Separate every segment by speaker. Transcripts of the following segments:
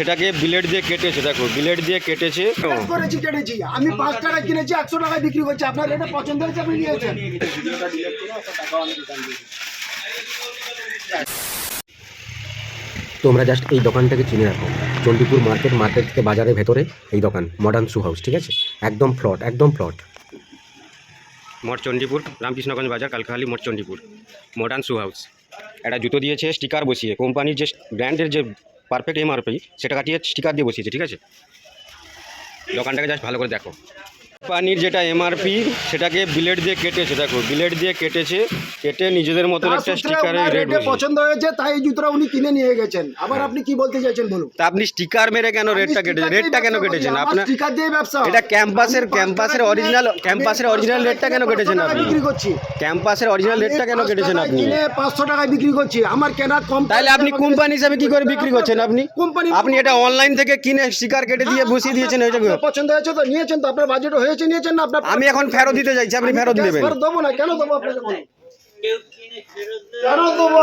Speaker 1: সেটাকে বিলেট দিয়ে কেটেছে দেখো বিলেট দিয়ে কেটেছে।
Speaker 2: করেছি কেটেছি। আমি পাঁচ টাকা কিনেছি একশো টাকায় বিক্রি করছি। আপনার এটা পছন্দ হয়েছে আপনি নিয়েছেন।
Speaker 3: তোমরা জাস্ট এই দোকানটাকে চিনে রাখো। চণ্ডীপুর মার্কেট মার্কেট থেকে বাজারের ভেতরে এই দোকান মডার্ন শু হাউস ঠিক আছে? একদম প্লট একদম প্লট
Speaker 1: মঠ চণ্ডীপুর রামকৃষ্ণগঞ্জ বাজার Kalkahali Math Chandipur. Modern shoe house একটা জুতো দিয়েছে স্টিকার বসিয়ে। কোম্পানির যে ব্র্যান্ডের যে পারফেক্ট এমআরপি সেটা কাটিয়ে স্টিকার দিয়ে বসিয়েছে ঠিক আছে? দোকানটাকে জাস্ট ভালো করে দেখো। কোম্পানির যেটা এমআরপি সেটাকে বিলেট দিয়ে কেটেছে দেখো বিলেট দিয়ে কেটেছে কেটে নিজেদের মতো একটা
Speaker 2: ওনার
Speaker 1: রেট
Speaker 2: পছন্দ হয়েছে তাই জুতোটা উনি কিনে নিয়ে গেছেন। আবার আপনি কি বলতে চাইছেন বলুন?
Speaker 1: তা আপনি স্টিকার মেরে কেন রেটটা কেটেছেন? রেটটা কেন কেটেছেন? আপনার
Speaker 2: স্টিকার দিয়ে ব্যবসা।
Speaker 1: এটা ক্যাম্পাসের ক্যাম্পাসের অরিজিনাল ক্যাম্পাসের অরিজিনাল রেটটা কেন কেটেছেন আপনি?
Speaker 2: বিক্রি করছি।
Speaker 1: ক্যাম্পাসের অরিজিনাল রেটটা কেন কেটেছেন আপনি?
Speaker 2: কিনে পাঁচশো টাকায় বিক্রি করছি। আমার কেনা কম
Speaker 1: তাহলে আপনি কোম্পানি হিসাবে কি করে বিক্রি করছেন আপনি?
Speaker 2: কোম্পানি
Speaker 1: আপনি এটা অনলাইন থেকে কিনে স্টিকার কেটে দিয়ে বসিয়ে দিয়েছেন ওইটা
Speaker 2: পছন্দ হয়েছে তো নিয়েছেন তো আপনার বাজেট নিয়েছেন না আপনার
Speaker 1: আমি এখন ফেরত দিতে চাইছি আপনি ফেরত দেবেন।
Speaker 2: ফেরত দেবো না কেন দেবো আপনাকে কেন দেবো।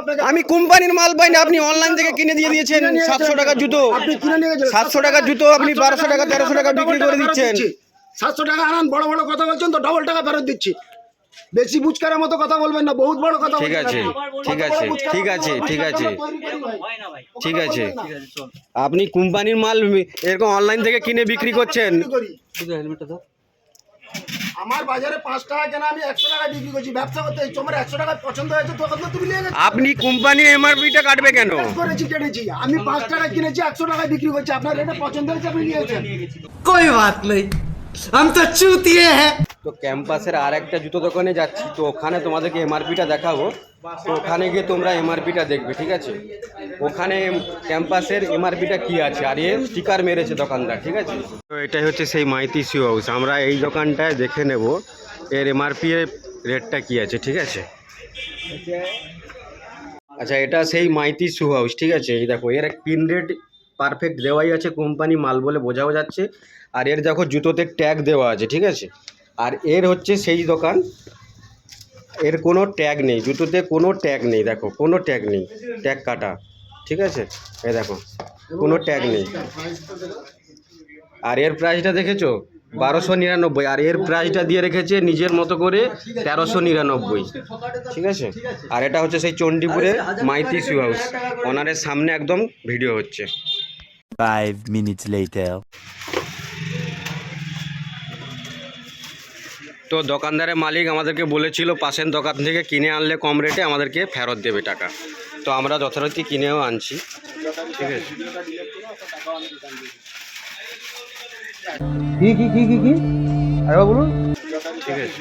Speaker 2: আপনাকে
Speaker 1: আমি কোম্পানির মাল পাই না আপনি অনলাইন থেকে কিনে দিয়ে দিয়েছেন সাতশো টাকার জুতো।
Speaker 2: কিনে
Speaker 1: সাতশো টাকার জুতো আপনি বারোশো টাকা তেরোশো টাকা বিক্রি করে দিচ্ছেন।
Speaker 2: সাতশো টাকা আনান বড় বড় কথা বলছেন তো ডবল টাকা ফেরত দিচ্ছি। বেশি বুচকারের মতো কথা বলবেন না বহুত বড় কথা
Speaker 1: ঠিক আছে ঠিক আছে ঠিক আছে ঠিক আছে। ঠিক আছে। আপনি কোম্পানির মাল এরকম অনলাইন থেকে কিনে বিক্রি করছেন।
Speaker 2: আমার বাজারে পাঁচ টাকা কেনা আমি একশো টাকা বিক্রি করছি। ব্যবসা করতে তোমার একশো টাকা পছন্দ হয়েছে তখন তো তুমি
Speaker 1: আপনি কোম্পানি এমআরপিটা কাটবে কেন?
Speaker 2: করেছি কেটেছি। আমি পাঁচ টাকা কিনেছি একশো টাকা বিক্রি করছি। আপনার এটা পছন্দ হয়েছে আপনি নিয়েছেন।
Speaker 4: কই বাত নেই আম তো চুতিয়ে হ্যাঁ
Speaker 1: তো ক্যাম্পাসের আর একটা জুতো দোকানে যাচ্ছি, তো ওখানে তোমাদেরকে এমআরপিটা দেখাবো। তো ওখানে গিয়ে তোমরা এমআরপিটা দেখবে, ঠিক আছে? ওখানে ক্যাম্পাসের এমআরপিটা কি আছে? আর এ স্টিকার মেরেছে দোকানদার, ঠিক আছে? তো এটাই হচ্ছে সেই মাইতি সিউ হাউস আমরা এই দোকানটায় দেখে নেব, এর এমআরপি রেটটা কি আছে, ঠিক আছে? আচ্ছা এটা সেই মাইতি শু হাউস ঠিক আছে? এই দেখো, এর এক পিন রেট পারফেক্ট দেওয়াই আছে কোম্পানি মাল বলে বোঝাও যাচ্ছে। আর এর দেখো জুতোতে ট্যাগ দেওয়া আছে, ঠিক আছে? আর এর হচ্ছে সেই দোকান, এর কোনো ট্যাগ নেই, জুতোতে কোনো ট্যাগ নেই, দেখো, কোনো ট্যাগ নেই ট্যাগ কাটা, ঠিক আছে? এ দেখো, কোনো ট্যাগ নেই। আর এর প্রাইসটা দেখেছ? বারোশো নিরানব্বই, আর এর প্রাইসটা দিয়ে রেখেছে নিজের মতো করে তেরোশো নিরানব্বই, ঠিক আছে? আর এটা হচ্ছে সেই চণ্ডীপুরের মাইতি শু হাউস ওনারের সামনে একদম ভিডিও হচ্ছে।
Speaker 5: Five minutes later.
Speaker 1: তো দোকানদারের মালিক আমাদেরকে বলেছিল পাশের দোকান থেকে কিনে আনলে কম রেটে আমাদেরকে ফেরত দেবে টাকা। তো আমরা যথারীতি কিনেও আনছি। ঠিক আছে।
Speaker 4: কি কি কি কি কি? আরেকবার বলুন।
Speaker 1: ঠিক আছে।